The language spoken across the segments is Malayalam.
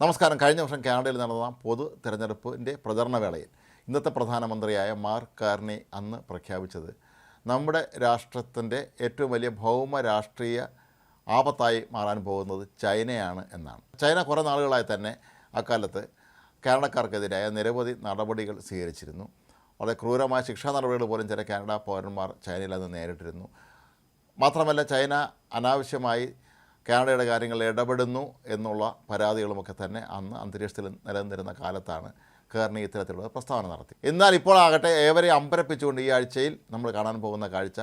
നമസ്കാരം. കഴിഞ്ഞ വർഷം കാനഡയിൽ നടന്ന പൊതു തെരഞ്ഞെടുപ്പിന്റെ പ്രചരണ വേളയിൽ ഇന്നത്തെ പ്രധാനമന്ത്രിയായ മാർക്ക് കാർണി അന്ന് പ്രഖ്യാപിച്ചത് നമ്മുടെ രാഷ്ട്രത്തിന്റെ ഏറ്റവും വലിയ ഭൗമ രാഷ്ട്രീയ ആപത്തായി മാറാൻ പോകുന്നത് ചൈനയാണ് എന്നാണ്. ചൈന കുറേ നാളുകളായി തന്നെ അക്കാലത്ത് കാനഡക്കാർക്കെതിരായ നിരവധി നടപടികൾ സ്വീകരിച്ചിരുന്നു. വളരെ ക്രൂരമായ ശിക്ഷാ നടപടികൾ പോലും ചില കാനഡ പൗരന്മാർ ചൈനയിൽ നിന്ന് നേരിട്ടിരുന്നു. മാത്രമല്ല ചൈന അനാവശ്യമായി കാനഡയുടെ കാര്യങ്ങളിൽ ഇടപെടുന്നു എന്നുള്ള പരാതികളുമൊക്കെ തന്നെ അന്ന് അന്തരീക്ഷത്തിൽ നിലനിന്നിരുന്ന കാലത്താണ് കേർണി ഇത്തരത്തിലുള്ള പ്രസ്താവന നടത്തി. എന്നാൽ ഇപ്പോൾ ആകട്ടെ ഏവരെ അമ്പരപ്പിച്ചുകൊണ്ട് ഈ ആഴ്ചയിൽ നമ്മൾ കാണാൻ പോകുന്ന കാഴ്ച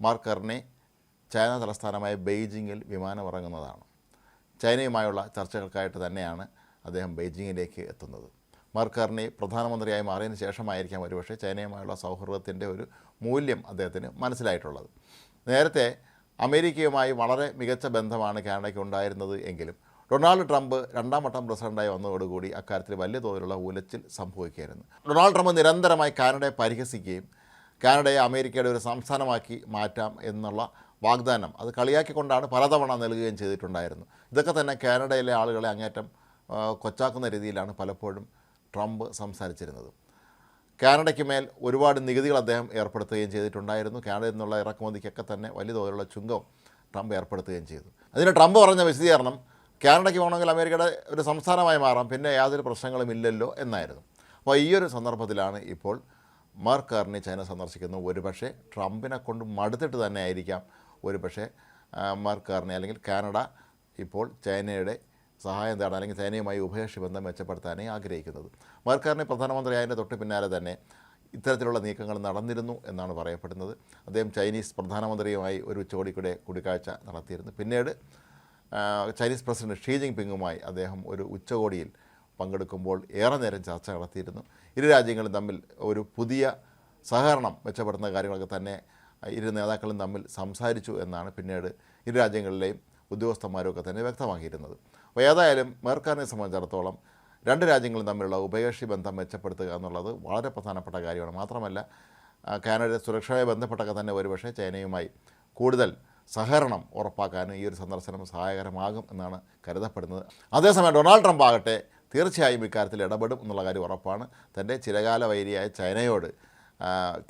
മാർക്ക് കെർണി ചൈന തലസ്ഥാനമായ ബെയ്ജിങ്ങിൽ വിമാനമിറങ്ങുന്നതാണ് ചൈനയുമായുള്ള ചർച്ചകൾക്കായിട്ട് തന്നെയാണ് അദ്ദേഹം ബെയ്ജിങ്ങിലേക്ക് എത്തുന്നത്. മാർക്കറിനെ പ്രധാനമന്ത്രിയായി മാറിയതിന് ശേഷമായിരിക്കാം ഒരുപക്ഷെ ചൈനയുമായുള്ള സൗഹൃദത്തിന്റെ ഒരു മൂല്യം അദ്ദേഹത്തിന് മനസ്സിലായിട്ടുള്ളത്. നേരത്തെ അമേരിക്കയുമായി വളരെ മികച്ച ബന്ധമാണ് കാനഡയ്ക്ക് ഉണ്ടായിരുന്നത് എങ്കിലും ഡൊണാൾഡ് ട്രംപ് രണ്ടാം വട്ടം പ്രസിഡന്റായി വന്നതോടുകൂടി അക്കാര്യത്തിൽ വലിയ തോതിലുള്ള ഉലച്ചിൽ സംഭവിക്കുകയായിരുന്നു. ഡൊണാൾഡ് ട്രംപ് നിരന്തരമായി കാനഡയെ പരിഹസിക്കുകയും കാനഡയെ അമേരിക്കയുടെ ഒരു സംസ്ഥാനമാക്കി മാറ്റാം എന്നുള്ള വാഗ്ദാനം അത് കളിയാക്കിക്കൊണ്ടാണ് പലതവണ നൽകുകയും ചെയ്തിട്ടുണ്ടായിരുന്നു. ഇതൊക്കെ തന്നെ കാനഡയിലെ ആളുകളെ അങ്ങേറ്റം കൊച്ചാക്കുന്ന രീതിയിലാണ് പലപ്പോഴും ട്രംപ് സംസാരിച്ചിരുന്നത്. കാനഡയ്ക്ക് മേൽ ഒരുപാട് നികുതികൾ അദ്ദേഹം ഏർപ്പെടുത്തുകയും ചെയ്തിട്ടുണ്ടായിരുന്നു. കാനഡയിൽ നിന്നുള്ള ഇറക്കുമതിക്കൊക്കെ തന്നെ വലിയ തോതിലുള്ള ചുങ്കം ട്രംപ് ഏർപ്പെടുത്തുകയും ചെയ്തു. അതിന് ട്രംപ് പറഞ്ഞ വിശദീകരണം കാനഡയ്ക്ക് പോകണമെങ്കിൽ അമേരിക്കയുടെ ഒരു സംസ്ഥാനമായി മാറാം പിന്നെ യാതൊരു പ്രശ്നങ്ങളും ഇല്ലല്ലോ എന്നായിരുന്നു. അപ്പോൾ ഈ ഒരു സന്ദർഭത്തിലാണ് ഇപ്പോൾ മാർക്ക് കാർണി ചൈന സന്ദർശിക്കുന്നത്. ഒരുപക്ഷെ ട്രംപിനെ കൊണ്ട് മടുത്തിട്ട് തന്നെ ആയിരിക്കാം. ഒരുപക്ഷെ ആ, മാർക്ക് കാർണി അല്ലെങ്കിൽ കാനഡ ഇപ്പോൾ ചൈനയുടെ സഹായം തേടാൻ അല്ലെങ്കിൽ ചൈനയുമായി ഉഭയകക്ഷി ബന്ധം മെച്ചപ്പെടുത്താനേ ആഗ്രഹിക്കുന്നത്. മർക്കാറിനെ പ്രധാനമന്ത്രിയായതിന്റെ തൊട്ട് പിന്നാലെ തന്നെ ഇത്തരത്തിലുള്ള നീക്കങ്ങൾ നടന്നിരുന്നു എന്നാണ് പറയപ്പെടുന്നത്. അദ്ദേഹം ചൈനീസ് പ്രധാനമന്ത്രിയുമായി ഒരു ഉച്ചകോടിക്കൂടെ കൂടിക്കാഴ്ച നടത്തിയിരുന്നു. പിന്നീട് ചൈനീസ് പ്രസിഡന്റ് ഷീ ജിങ് പിങ്ങുമായി അദ്ദേഹം ഒരു ഉച്ചകോടിയിൽ പങ്കെടുക്കുമ്പോൾ ഏറെ നേരം ചർച്ച നടത്തിയിരുന്നു. ഇരു രാജ്യങ്ങളും തമ്മിൽ ഒരു പുതിയ സഹകരണം മെച്ചപ്പെടുത്തുന്ന കാര്യങ്ങളൊക്കെ തന്നെ ഇരു നേതാക്കളും തമ്മിൽ സംസാരിച്ചു എന്നാണ് പിന്നീട് ഇരു രാജ്യങ്ങളിലെയും ഉദ്യോഗസ്ഥന്മാരൊക്കെ തന്നെ വ്യക്തമാക്കിയിരുന്നത്. അപ്പോൾ ഏതായാലും മേർക്കാനെ സംബന്ധിച്ചിടത്തോളം രണ്ട് രാജ്യങ്ങളും തമ്മിലുള്ള ഉഭയകക്ഷി ബന്ധം മെച്ചപ്പെടുത്തുക എന്നുള്ളത് വളരെ പ്രധാനപ്പെട്ട കാര്യമാണ്. മാത്രമല്ല കാനഡ സുരക്ഷയുമായി ബന്ധപ്പെട്ടൊക്കെ തന്നെ ഒരുപക്ഷെ ചൈനയുമായി കൂടുതൽ സഹകരണം ഉറപ്പാക്കാൻ ഈ ഒരു സന്ദർശനം സഹായകരമാകും എന്നാണ് കരുതപ്പെടുന്നത്. അതേസമയം ഡൊണാൾഡ് ട്രംപ് ആകട്ടെ തീർച്ചയായും ഇക്കാര്യത്തിൽ ഇടപെടും എന്നുള്ള കാര്യം ഉറപ്പാണ്. തന്റെ ചിരകാല വൈരിയായ ചൈനയോട്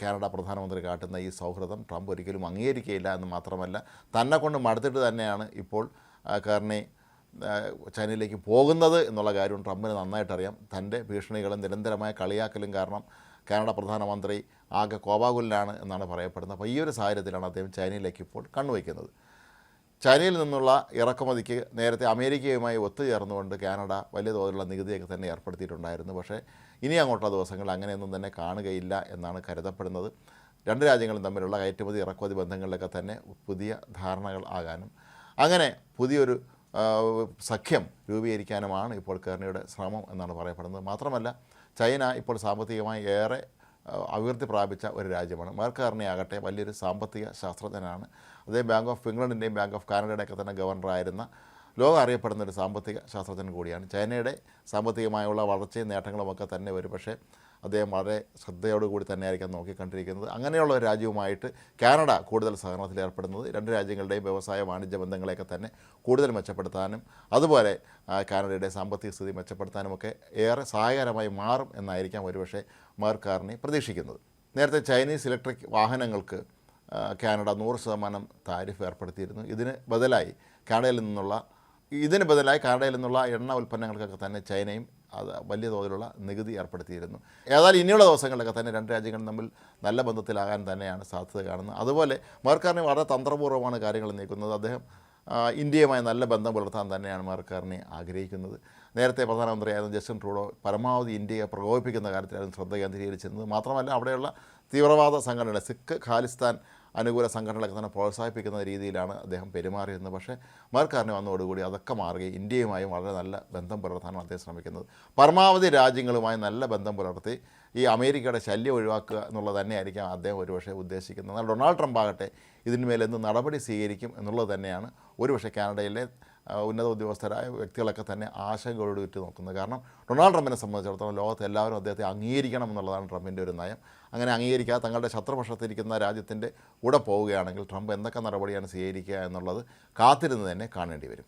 കാനഡ പ്രധാനമന്ത്രി കാട്ടുന്ന ഈ സൗഹൃദം ട്രംപ് ഒരിക്കലും അംഗീകരിക്കുകയില്ല എന്ന് മാത്രമല്ല തന്നെ കൊണ്ട് മടുത്തിട്ട് തന്നെയാണ് ഇപ്പോൾ ആ, ചൈനയിലേക്ക് പോകുന്നത് എന്നുള്ള കാര്യം ട്രംപിന് നന്നായിട്ടറിയാം. തന്റെ ഭീഷണികളും നിരന്തരമായ കളിയാക്കലും കാരണം കാനഡ പ്രധാനമന്ത്രി ആകെ കോപാകുലനാണ് എന്നാണ് പറയപ്പെടുന്നത്. അപ്പോൾ ഈ ഒരു സാഹചര്യത്തിലാണ് അദ്ദേഹം ചൈനയിലേക്ക് ഇപ്പോൾ കണ്ണുവയ്ക്കുന്നത്. ചൈനയിൽ നിന്നുള്ള ഇറക്കുമതിക്ക് നേരത്തെ അമേരിക്കയുമായി ഒത്തുചേർന്നുകൊണ്ട് കാനഡ വലിയ തോതിലുള്ള നികുതിയൊക്കെ തന്നെ ഏർപ്പെടുത്തിയിട്ടുണ്ടായിരുന്നു. പക്ഷേ ഇനി അങ്ങോട്ടുള്ള ദിവസങ്ങൾ അങ്ങനെയൊന്നും തന്നെ കാണുകയില്ല എന്നാണ് കരുതപ്പെടുന്നത്. രണ്ട് രാജ്യങ്ങളും തമ്മിലുള്ള കയറ്റുമതി ഇറക്കുമതി ബന്ധങ്ങളിലൊക്കെ തന്നെ പുതിയ ധാരണകൾ ആകാനും അങ്ങനെ പുതിയൊരു സഖ്യം രൂപീകരിക്കാനുമാണ് ഇപ്പോൾ കേരളയുടെ ശ്രമം എന്നാണ് പറയപ്പെടുന്നത്. മാത്രമല്ല ചൈന ഇപ്പോൾ സാമ്പത്തികമായി ഏറെ അഭിവൃദ്ധി പ്രാപിച്ച ഒരു രാജ്യമാണ്. മാർക്കാറിനെ ആകട്ടെ വലിയൊരു സാമ്പത്തിക ശാസ്ത്രജ്ഞനാണ്. അതേ ബാങ്ക് ഓഫ് ഇംഗ്ലണ്ടിന്റെയും ബാങ്ക് ഓഫ് കാനഡയുടെയൊക്കെ തന്നെ ഗവർണറായിരുന്ന ലോകം അറിയപ്പെടുന്ന ഒരു സാമ്പത്തിക ശാസ്ത്രജ്ഞൻ കൂടിയാണ്. ചൈനയുടെ സാമ്പത്തികമായുള്ള വളർച്ചയും നേട്ടങ്ങളുമൊക്കെ തന്നെ വരും പക്ഷേ അദ്ദേഹം വളരെ ശ്രദ്ധയോടുകൂടി തന്നെയായിരിക്കും നോക്കിക്കണ്ടിരിക്കുന്നത്. അങ്ങനെയുള്ള ഒരു രാജ്യവുമായിട്ട് കാനഡ കൂടുതൽ സഹകരണത്തിൽ ഏർപ്പെടുന്നത് രണ്ട് രാജ്യങ്ങളുടെയും വ്യവസായ വാണിജ്യ ബന്ധങ്ങളെയൊക്കെ തന്നെ കൂടുതൽ മെച്ചപ്പെടുത്താനും അതുപോലെ കാനഡയുടെ സാമ്പത്തിക സ്ഥിതി മെച്ചപ്പെടുത്താനുമൊക്കെ ഏറെ സഹായകരമായി മാറും എന്നായിരിക്കാം ഒരുപക്ഷെ മാർക്കാറിനെ പ്രതീക്ഷിക്കുന്നത്. നേരത്തെ ചൈനീസ് ഇലക്ട്രിക് വാഹനങ്ങൾക്ക് കാനഡ നൂറ് ശതമാനം താരിഫ് ഏർപ്പെടുത്തിയിരുന്നു. ഇതിന് ബദലായി കാനഡയിൽ നിന്നുള്ള ഇതിന് ബദലായി കാനഡയിൽ നിന്നുള്ള എണ്ണ ഉൽപ്പന്നങ്ങൾക്കൊക്കെ തന്നെ ചൈനയും അത് വലിയ തോതിലുള്ള നികുതി ഏർപ്പെടുത്തിയിരുന്നു. ഏതായാലും ഇനിയുള്ള ദിവസങ്ങളിലൊക്കെ തന്നെ രണ്ട് രാജ്യങ്ങളും തമ്മിൽ നല്ല ബന്ധത്തിലാകാൻ തന്നെയാണ് സാധ്യത കാണുന്നത്. അതുപോലെ മേർക്കാരനെ വളരെ തന്ത്രപൂർവമാണ് കാര്യങ്ങൾ നീക്കുന്നത്. അദ്ദേഹം ഇന്ത്യയുമായി നല്ല ബന്ധം പുലർത്താൻ തന്നെയാണ് മേർക്കാരനെ ആഗ്രഹിക്കുന്നത്. നേരത്തെ പ്രധാനമന്ത്രിയായിരുന്ന ജസ്റ്റിൻ ട്രൂഡോ പരമാവധി ഇന്ത്യയെ പ്രകോപിപ്പിക്കുന്ന കാര്യത്തിലായിരുന്നു ശ്രദ്ധ കേന്ദ്രീകരിച്ചിരുന്നത്. മാത്രമല്ല അവിടെയുള്ള തീവ്രവാദ സംഘടന സിഖ് ഖാലിസ്ഥാൻ അനുകൂല സംഘടനകളൊക്കെ തന്നെ പ്രോത്സാഹിപ്പിക്കുന്ന രീതിയിലാണ് അദ്ദേഹം പെരുമാറിയിരുന്നത്. പക്ഷേ മാർക്കാറിന് വന്നതോടുകൂടി അതൊക്കെ മാറുകയും ഇന്ത്യയുമായും വളരെ നല്ല ബന്ധം പുലർത്താനാണ് അദ്ദേഹം ശ്രമിക്കുന്നത്. പരമാവധി രാജ്യങ്ങളുമായി നല്ല ബന്ധം പുലർത്തി ഈ അമേരിക്കയുടെ ശല്യം ഒഴിവാക്കുക എന്നുള്ളത് തന്നെയായിരിക്കാം അദ്ദേഹം ഒരുപക്ഷെ ഉദ്ദേശിക്കുന്നത്. എന്നാൽ ഡൊണാൾഡ് ട്രംപ് ആകട്ടെ ഇതിന്മേൽ എന്ത് നടപടി സ്വീകരിക്കും എന്നുള്ളത് തന്നെയാണ് ഒരുപക്ഷെ കാനഡയിലെ ഉന്നത ഉദ്യോഗസ്ഥരായ വ്യക്തികളൊക്കെ തന്നെ ആശങ്കയോട് വിറ്റ് നോക്കുന്നത്. കാരണം ഡൊണാൾഡ് ട്രംപിനെ സംബന്ധിച്ചിടത്തോളം ലോകത്ത് എല്ലാവരും അദ്ദേഹത്തെ അംഗീകരിക്കണം എന്നുള്ളതാണ് ട്രംപിന്റെ ഒരു നയം. അങ്ങനെ അംഗീകരിക്കാതെ തങ്ങളുടെ ശത്രുപക്ഷത്തിരിക്കുന്ന രാജ്യത്തിന്റെ കൂടെ പോവുകയാണെങ്കിൽ ട്രംപ് എന്തൊക്കെ നടപടിയാണ് സ്വീകരിക്കുക എന്നുള്ളത് കാത്തിരുന്ന് തന്നെ കാണേണ്ടി വരും.